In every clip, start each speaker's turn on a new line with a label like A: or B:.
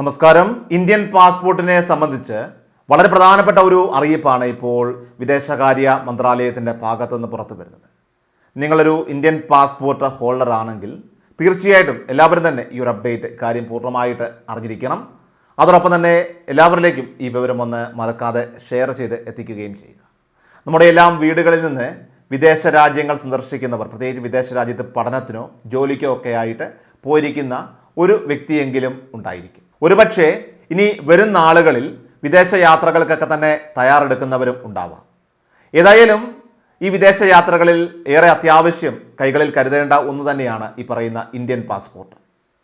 A: നമസ്കാരം. ഇന്ത്യൻ പാസ്പോർട്ടിനെ സംബന്ധിച്ച് വളരെ പ്രധാനപ്പെട്ട ഒരു അറിയിപ്പാണ് ഇപ്പോൾ വിദേശകാര്യ മന്ത്രാലയത്തിന്റെ ഭാഗത്തുനിന്ന് പുറത്തു വരുന്നത്. നിങ്ങളൊരു ഇന്ത്യൻ പാസ്പോർട്ട് ഹോൾഡർ ആണെങ്കിൽ തീർച്ചയായിട്ടും എല്ലാവരും തന്നെ ഈ ഒരു അപ്ഡേറ്റ് കാര്യം പൂർണമായിട്ട് അറിഞ്ഞിരിക്കണം. അതോടൊപ്പം തന്നെ എല്ലാവരിലേക്കും ഈ വിവരം ഒന്ന് മറക്കാതെ ഷെയർ ചെയ്ത് എത്തിക്കുകയും ചെയ്യുക. നമ്മുടെ എല്ലാം വീടുകളിൽ നിന്ന് വിദേശ രാജ്യങ്ങൾ സന്ദർശിക്കുന്നവർ പ്രത്യേകിച്ച് വിദേശ രാജ്യത്ത് പഠനത്തിനോ ജോലിക്കോ ഒക്കെ ആയിട്ട് പോയിരിക്കുന്ന ഒരു വ്യക്തിയെങ്കിലും ഉണ്ടായിരിക്കും. ഒരുപക്ഷെ ഇനി വരും നാളുകളിൽ വിദേശ യാത്രകൾക്കൊക്കെ തന്നെ തയ്യാറെടുക്കുന്നവരും ഉണ്ടാവാം. ഏതായാലും ഈ വിദേശ യാത്രകളിൽ ഏറെ അത്യാവശ്യം കൈകളിൽ കരുതേണ്ട ഒന്ന് തന്നെയാണ് ഈ പറയുന്ന ഇന്ത്യൻ പാസ്പോർട്ട്.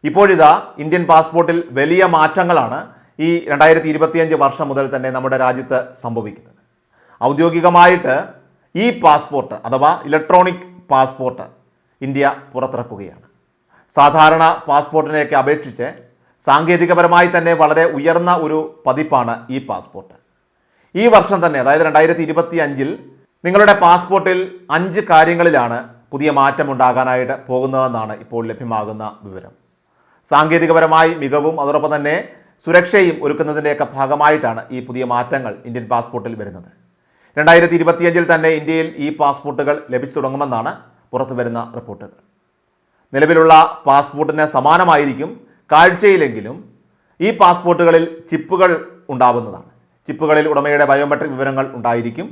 A: ഇപ്പോഴിതാ ഇന്ത്യൻ പാസ്പോർട്ടിൽ വലിയ മാറ്റങ്ങളാണ് ഈ രണ്ടായിരത്തി ഇരുപത്തിയഞ്ച് വർഷം മുതൽ തന്നെ നമ്മുടെ രാജ്യത്ത് സംഭവിക്കുന്നത്. ഔദ്യോഗികമായിട്ട് ഈ പാസ്പോർട്ട് അഥവാ ഇലക്ട്രോണിക് പാസ്പോർട്ട് ഇന്ത്യ പുറത്തിറക്കുകയാണ്. സാധാരണ പാസ്പോർട്ടിനെയൊക്കെ അപേക്ഷിച്ച് സാങ്കേതികപരമായി തന്നെ വളരെ ഉയർന്ന ഒരു പതിപ്പാണ് ഈ പാസ്പോർട്ട്. ഈ വർഷം തന്നെ അതായത് രണ്ടായിരത്തി ഇരുപത്തി അഞ്ചിൽ നിങ്ങളുടെ പാസ്പോർട്ടിൽ അഞ്ച് കാര്യങ്ങളിലാണ് പുതിയ മാറ്റം ഉണ്ടാകാനായിട്ട് പോകുന്നതെന്നാണ് ഇപ്പോൾ ലഭ്യമാകുന്ന വിവരം. സാങ്കേതികപരമായി മികവും അതോടൊപ്പം തന്നെ സുരക്ഷയും ഒരുക്കുന്നതിന്റെയൊക്കെ ഭാഗമായിട്ടാണ് ഈ പുതിയ മാറ്റങ്ങൾ ഇന്ത്യൻ പാസ്പോർട്ടിൽ വരുന്നത്. രണ്ടായിരത്തി ഇരുപത്തിയഞ്ചിൽ തന്നെ ഇന്ത്യയിൽ ഈ പാസ്പോർട്ടുകൾ ലഭിച്ചു തുടങ്ങുമെന്നാണ് പുറത്തു വരുന്ന റിപ്പോർട്ടുകൾ. നിലവിലുള്ള പാസ്പോർട്ടിന് സമാനമായിരിക്കും കാഴ്ചയിലെങ്കിലും ഈ പാസ്പോർട്ടുകളിൽ ചിപ്പുകൾ ഉണ്ടാവുന്നതാണ്. ചിപ്പുകളിൽ ഉടമയുടെ ബയോമെട്രിക് വിവരങ്ങൾ ഉണ്ടായിരിക്കും.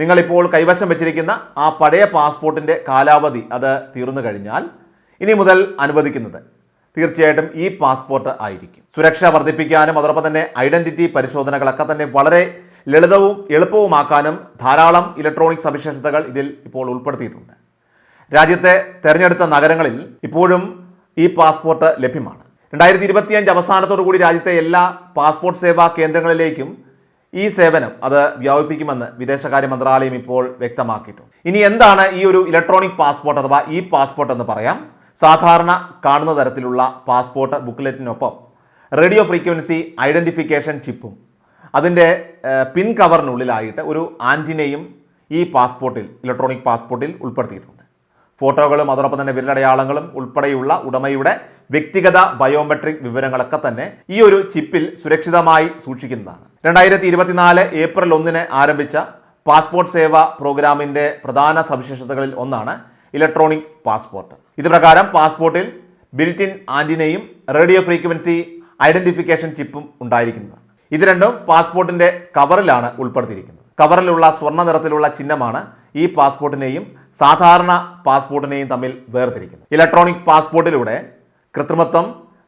A: നിങ്ങളിപ്പോൾ കൈവശം വെച്ചിരിക്കുന്ന ആ പഴയ പാസ്പോർട്ടിന്റെ കാലാവധി അത് തീർന്നു കഴിഞ്ഞാൽ ഇനി മുതൽ അനുവദിക്കുന്നത് തീർച്ചയായിട്ടും ഈ പാസ്പോർട്ട് ആയിരിക്കും. സുരക്ഷ വർദ്ധിപ്പിക്കാനും അതോടൊപ്പം തന്നെ ഐഡന്റിറ്റി പരിശോധനകളൊക്കെ തന്നെ വളരെ ലളിതവും എളുപ്പവുമാക്കാനും ധാരാളം ഇലക്ട്രോണിക് സവിശേഷതകൾ ഇതിൽ ഇപ്പോൾ ഉൾപ്പെടുത്തിയിട്ടുണ്ട്. രാജ്യത്തെ തെരഞ്ഞെടുത്ത നഗരങ്ങളിൽ ഇപ്പോഴും ഈ പാസ്പോർട്ട് ലഭ്യമാണ്. രണ്ടായിരത്തി ഇരുപത്തിയഞ്ച് അവസാനത്തോടു കൂടി രാജ്യത്തെ എല്ലാ പാസ്പോർട്ട് സേവാ കേന്ദ്രങ്ങളിലേക്കും ഈ സേവനം അത് വ്യാപിപ്പിക്കുമെന്ന് വിദേശകാര്യ മന്ത്രാലയം ഇപ്പോൾ വ്യക്തമാക്കിയിട്ടുണ്ട്. ഇനി എന്താണ് ഈ ഒരു ഇലക്ട്രോണിക് പാസ്പോർട്ട് അഥവാ ഇ പാസ്പോർട്ട് എന്ന് പറയാം? സാധാരണ കാണുന്ന തരത്തിലുള്ള പാസ്പോർട്ട് ബുക്ക്ലെറ്റിനൊപ്പം റേഡിയോ ഫ്രീക്വൻസി ഐഡന്റിഫിക്കേഷൻ ചിപ്പും അതിന്റെ പിൻ കവറിനുള്ളിലായിട്ട് ഒരു ആന്റിനയും ഈ പാസ്പോർട്ടിൽ ഇലക്ട്രോണിക് പാസ്പോർട്ടിൽ ഉൾപ്പെടുത്തിയിട്ടുണ്ട്. ഫോട്ടോകളും അതോടൊപ്പം തന്നെ വിരലടയാളങ്ങളും ഉൾപ്പെടെയുള്ള ഉടമയുടെ വ്യക്തിഗത ബയോമെട്രിക് വിവരങ്ങളൊക്കെ തന്നെ ഈ ഒരു ചിപ്പിൽ സുരക്ഷിതമായി സൂക്ഷിക്കുന്നതാണ്. രണ്ടായിരത്തി ഇരുപത്തിനാല് ഏപ്രിൽ ഒന്നിന് ആരംഭിച്ച പാസ്പോർട്ട് സേവ പ്രോഗ്രാമിന്റെ പ്രധാന സവിശേഷതകളിൽ ഒന്നാണ് ഇലക്ട്രോണിക് പാസ്പോർട്ട്. ഇത് പ്രകാരം പാസ്പോർട്ടിൽ ബിൽറ്റിൻ ആന്റിനയും റേഡിയോ ഫ്രീക്വൻസി ഐഡന്റിഫിക്കേഷൻ ചിപ്പും ഉണ്ടായിരിക്കുന്നത് ഇത് രണ്ടും പാസ്പോർട്ടിന്റെ കവറിലാണ് ഉൾപ്പെടുത്തിയിരിക്കുന്നത്. കവറിലുള്ള സ്വർണ നിറത്തിലുള്ള ചിഹ്നമാണ് ഈ പാസ്പോർട്ടിനെയും സാധാരണ പാസ്പോർട്ടിനെയും തമ്മിൽ വേർതിരിക്കുന്നു. ഇലക്ട്രോണിക് പാസ്പോർട്ടിലൂടെ കൃത്രിമത്വം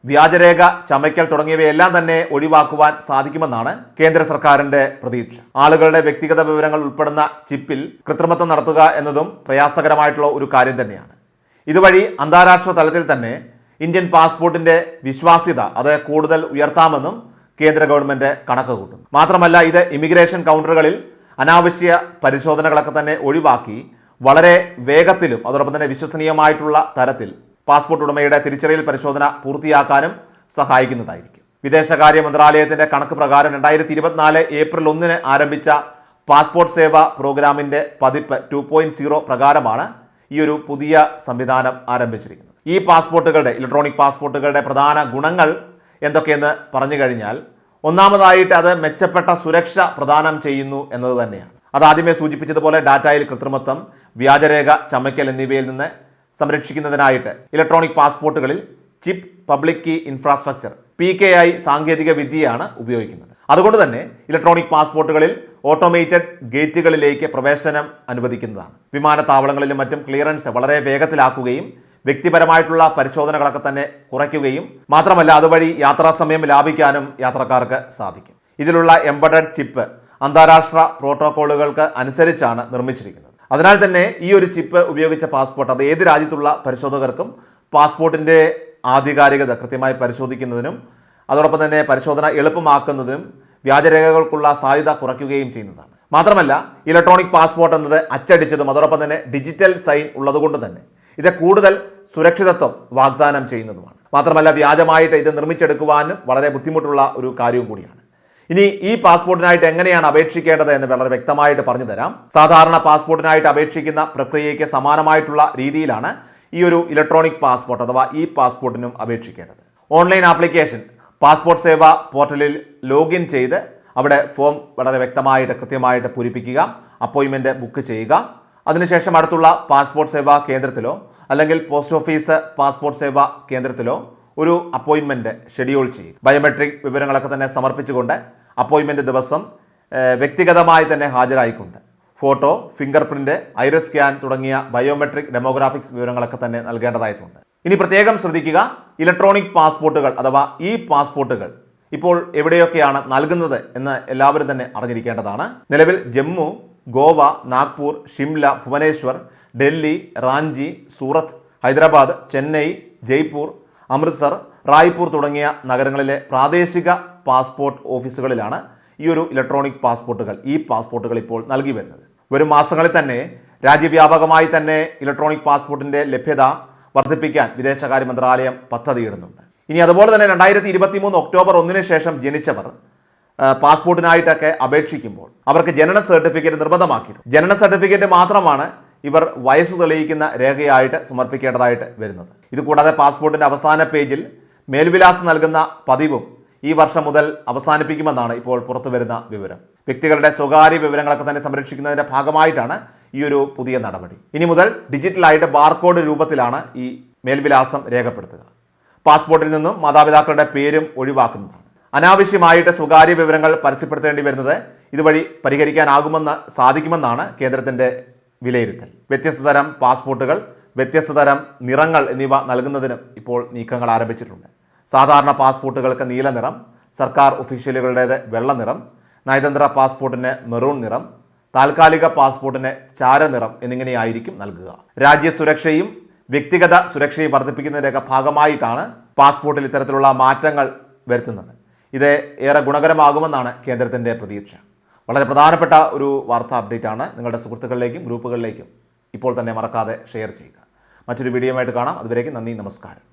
A: വ്യാജരേഖ ചമയ്ക്കൽ തുടങ്ങിയവയെല്ലാം തന്നെ ഒഴിവാക്കുവാൻ സാധിക്കുമെന്നാണ് കേന്ദ്ര സർക്കാരിന്റെ പ്രതീക്ഷ. ആളുകളുടെ വ്യക്തിഗത വിവരങ്ങൾ ഉൾപ്പെടുന്ന ചിപ്പിൽ കൃത്രിമത്വം നടത്തുക എന്നതും പ്രയാസകരമായിട്ടുള്ള ഒരു കാര്യം തന്നെയാണ്. ഇതുവഴി അന്താരാഷ്ട്ര തലത്തിൽ തന്നെ ഇന്ത്യൻ പാസ്പോർട്ടിന്റെ വിശ്വാസ്യത അത് കൂടുതൽ ഉയർത്താമെന്നും കേന്ദ്ര ഗവൺമെന്റ് കണക്ക് കൂട്ടുന്നു. മാത്രമല്ല ഇത് ഇമിഗ്രേഷൻ കൗണ്ടറുകളിൽ അനാവശ്യ പരിശോധനകളൊക്കെ തന്നെ ഒഴിവാക്കി വളരെ വേഗത്തിലും അതോടൊപ്പം തന്നെ വിശ്വസനീയമായിട്ടുള്ള തരത്തിൽ പാസ്പോർട്ട് ഉടമയുടെ തിരിച്ചറിയൽ പരിശോധന പൂർത്തിയാക്കാനും സഹായിക്കുന്നതായിരിക്കും. വിദേശകാര്യ മന്ത്രാലയത്തിന്റെ കണക്ക് പ്രകാരം രണ്ടായിരത്തി ഇരുപത്തിനാല് ഏപ്രിൽ ഒന്നിന് ആരംഭിച്ച പാസ്പോർട്ട് സേവ പ്രോഗ്രാമിന്റെ പതിപ്പ് ടു പോയിന്റ് സീറോ പ്രകാരമാണ് ഈ ഒരു പുതിയ സംവിധാനം ആരംഭിച്ചിരിക്കുന്നത്. ഈ പാസ്പോർട്ടുകളുടെ ഇലക്ട്രോണിക് പാസ്പോർട്ടുകളുടെ പ്രധാന ഗുണങ്ങൾ എന്തൊക്കെയെന്ന് പറഞ്ഞു കഴിഞ്ഞാൽ ഒന്നാമതായിട്ട് അത് മെച്ചപ്പെട്ട സുരക്ഷ പ്രദാനം ചെയ്യുന്നു എന്നത് തന്നെയാണ്. അത് ആദ്യമേ സൂചിപ്പിച്ചതുപോലെ ഡാറ്റയിൽ കൃത്രിമത്വം വ്യാജരേഖ ചമയ്ക്കൽ എന്നിവയിൽ നിന്ന് സംരക്ഷിക്കുന്നതിനായിട്ട് electronic പാസ്പോർട്ടുകളിൽ chip public key infrastructure P K I സാങ്കേതിക വിദ്യയാണ് ഉപയോഗിക്കുന്നത്. അതുകൊണ്ട് തന്നെ ഇലക്ട്രോണിക് പാസ്പോർട്ടുകളിൽ ഓട്ടോമേറ്റഡ് ഗേറ്റുകളിലേക്ക് പ്രവേശനം അനുവദിക്കുന്നതാണ്. വിമാനത്താവളങ്ങളിലും മറ്റും ക്ലിയറൻസ് വളരെ വേഗത്തിലാക്കുകയും വ്യക്തിപരമായിട്ടുള്ള പരിശോധനകളൊക്കെ തന്നെ കുറയ്ക്കുകയും മാത്രമല്ല അതുവഴി യാത്രാ സമയം ലാഭിക്കാനും യാത്രക്കാർക്ക് സാധിക്കും. ഇതിലുള്ള എംബഡഡ് ചിപ്പ് അന്താരാഷ്ട്ര പ്രോട്ടോക്കോളുകൾക്ക് അനുസരിച്ചാണ് നിർമ്മിച്ചിരിക്കുന്നത്. അതിനാൽ തന്നെ ഈ ഒരു ചിപ്പ് ഉപയോഗിച്ച പാസ്പോർട്ട് അത് ഏത് രാജ്യത്തുള്ള പരിശോധകർക്കും പാസ്പോർട്ടിന്റെ ആധികാരികത കൃത്യമായി പരിശോധിക്കുന്നതിനും അതോടൊപ്പം തന്നെ പരിശോധന എളുപ്പമാക്കുന്നതിനും വ്യാജരേഖകൾക്കുള്ള സാധ്യത കുറയ്ക്കുകയും ചെയ്യുന്നതാണ്. മാത്രമല്ല ഇലക്ട്രോണിക് പാസ്പോർട്ട് എന്നത് അച്ചടിച്ചതും അതോടൊപ്പം തന്നെ ഡിജിറ്റൽ സൈൻ ഉള്ളതുകൊണ്ട് തന്നെ ഇത് കൂടുതൽ സുരക്ഷിതത്വം വാഗ്ദാനം ചെയ്യുന്നതുമാണ്. മാത്രമല്ല വ്യാജമായിട്ട് ഇത് നിർമ്മിച്ചെടുക്കുവാനും വളരെ ബുദ്ധിമുട്ടുള്ള ഒരു കാര്യവും കൂടിയാണ്. ഇനി ഈ പാസ്പോർട്ടിനായിട്ട് എങ്ങനെയാണ് അപേക്ഷിക്കേണ്ടത് എന്ന് വളരെ വ്യക്തമായിട്ട് പറഞ്ഞു തരാം. സാധാരണ പാസ്പോർട്ടിനായിട്ട് അപേക്ഷിക്കുന്ന പ്രക്രിയയ്ക്ക് സമാനമായിട്ടുള്ള രീതിയിലാണ് ഈ ഒരു ഇലക്ട്രോണിക് പാസ്പോർട്ട് അഥവാ ഈ പാസ്പോർട്ടിനും അപേക്ഷിക്കേണ്ടത്. ഓൺലൈൻ ആപ്ലിക്കേഷൻ പാസ്പോർട്ട് സേവ പോർട്ടലിൽ ലോഗിൻ ചെയ്ത് അവിടെ ഫോം വളരെ വ്യക്തമായിട്ട് കൃത്യമായിട്ട് പൂരിപ്പിക്കുക അപ്പോയിൻമെന്റ് ബുക്ക് ചെയ്യുക. അതിനുശേഷം അടുത്തുള്ള പാസ്പോർട്ട് സേവാ കേന്ദ്രത്തിലോ അല്ലെങ്കിൽ പോസ്റ്റ് ഓഫീസ് പാസ്പോർട്ട് സേവാ കേന്ദ്രത്തിലോ ഒരു അപ്പോയിൻമെന്റ് ഷെഡ്യൂൾ ചെയ്യും ബയോമെട്രിക് വിവരങ്ങളൊക്കെ തന്നെ സമർപ്പിച്ചുകൊണ്ട് അപ്പോയിൻമെന്റ് ദിവസം വ്യക്തിഗതമായി തന്നെ ഹാജരായിക്കൊണ്ട്. Photo fingerprint iris scan തുടങ്ങിയ ബയോമെട്രിക് ഡെമോഗ്രാഫിക്സ് വിവരങ്ങളൊക്കെ തന്നെ നൽകേണ്ടതായിട്ടുണ്ട്. ഇനി പ്രത്യേകം ശ്രദ്ധിക്കുക ഇലക്ട്രോണിക് പാസ്പോർട്ടുകൾ അഥവാ ഇ പാസ്പോർട്ടുകൾ ഇപ്പോൾ എവിടെയൊക്കെയാണ് നൽകുന്നത് എന്ന് എല്ലാവരും തന്നെ അറിഞ്ഞിരിക്കേണ്ടതാണ്. നിലവിൽ ജമ്മു ഗോവ നാഗ്പൂർ ഷിംല ഭുവനേശ്വർ ഡൽഹി റാഞ്ചി സൂറത്ത് ഹൈദരാബാദ് ചെന്നൈ ജയ്പൂർ അമൃത്സർ റായ്പൂർ തുടങ്ങിയ നഗരങ്ങളിലെ പ്രാദേശിക പാസ്പോർട്ട് ഓഫീസുകളിലാണ് ഈ ഒരു ഇലക്ട്രോണിക് പാസ്പോർട്ടുകൾ ഈ പാസ്പോർട്ടുകൾ ഇപ്പോൾ നൽകി വരുന്നത്. വരും മാസങ്ങളിൽ തന്നെ രാജ്യവ്യാപകമായി തന്നെ ഇലക്ട്രോണിക് പാസ്പോർട്ടിന്റെ ലഭ്യത വർദ്ധിപ്പിക്കാൻ വിദേശകാര്യ മന്ത്രാലയം പദ്ധതിയിടുന്നുണ്ട്. ഇനി അതുപോലെ തന്നെ രണ്ടായിരത്തി ഇരുപത്തി മൂന്ന് ഒക്ടോബർ ഒന്നിന് ശേഷം ജനിച്ചവർ പാസ്പോർട്ടിനായിട്ടൊക്കെ അപേക്ഷിക്കുമ്പോൾ അവർക്ക് ജനന സർട്ടിഫിക്കറ്റ് നിർബന്ധമാക്കിയിട്ടുണ്ട്. ജനന സർട്ടിഫിക്കറ്റ് മാത്രമാണ് ഇവർ വയസ്സ് തെളിയിക്കുന്ന രേഖയായിട്ട് സമർപ്പിക്കേണ്ടതായിട്ട് വരുന്നത്. ഇതുകൂടാതെ പാസ്പോർട്ടിന്റെ അവസാന പേജിൽ മേൽവിലാസം നൽകുന്ന പതിവും ഈ വർഷം മുതൽ അവസാനിപ്പിക്കുമെന്നാണ് ഇപ്പോൾ പുറത്തു വരുന്ന വിവരം. വ്യക്തികളുടെ സ്വകാര്യ വിവരങ്ങളൊക്കെ തന്നെ സംരക്ഷിക്കുന്നതിന്റെ ഭാഗമായിട്ടാണ് ഈ ഒരു പുതിയ നടപടി. ഇനി മുതൽ ഡിജിറ്റലായിട്ട് ബാർകോഡ് രൂപത്തിലാണ് ഈ മേൽവിലാസം രേഖപ്പെടുത്തുക. പാസ്പോർട്ടിൽ നിന്നും മാതാപിതാക്കളുടെ പേരും ഒഴിവാക്കുന്നതാണ്. അനാവശ്യമായിട്ട് സ്വകാര്യ വിവരങ്ങൾ പരസ്യപ്പെടുത്തേണ്ടി വരുന്നത് ഇതുവഴി പരിഹരിക്കാനാകുമെന്ന് സാധിക്കുമെന്നാണ് കേന്ദ്രത്തിന്റെ വിലയിരുത്തൽ. വ്യത്യസ്ത തരം പാസ്പോർട്ടുകൾ വ്യത്യസ്ത തരം നിറങ്ങൾ എന്നിവ നൽകുന്നതിനും ഇപ്പോൾ നീക്കങ്ങൾ ആരംഭിച്ചിട്ടുണ്ട്. സാധാരണ പാസ്പോർട്ടുകൾക്ക് നീല നിറം സർക്കാർ ഒഫീഷ്യലുകളുടേത് വെള്ള നിറം നയതന്ത്ര പാസ്പോർട്ടിന് മെറൂൺ നിറം താൽക്കാലിക പാസ്പോർട്ടിന് ചാരനിറം എന്നിങ്ങനെയായിരിക്കും നൽകുക. രാജ്യസുരക്ഷയും വ്യക്തിഗത സുരക്ഷയും വർദ്ധിപ്പിക്കുന്നതിന്റെയൊക്കെ ഭാഗമായിട്ടാണ് പാസ്പോർട്ടിൽ ഇത്തരത്തിലുള്ള മാറ്റങ്ങൾ വരുത്തുന്നത്. ഇത് ഏറെ ഗുണകരമാകുമെന്നാണ് കേന്ദ്രത്തിന്റെ പ്രതീക്ഷ. വളരെ പ്രധാനപ്പെട്ട ഒരു വാർത്താ അപ്ഡേറ്റ് ആണ് നിങ്ങളുടെ സുഹൃത്തുക്കളിലേക്കും ഗ്രൂപ്പുകളിലേക്കും ഇപ്പോൾ തന്നെ മറക്കാതെ ഷെയർ ചെയ്യുക. മറ്റൊരു വീഡിയോ ആയിട്ട് കാണാം. അതുവരേക്കും നന്ദി നമസ്കാരം.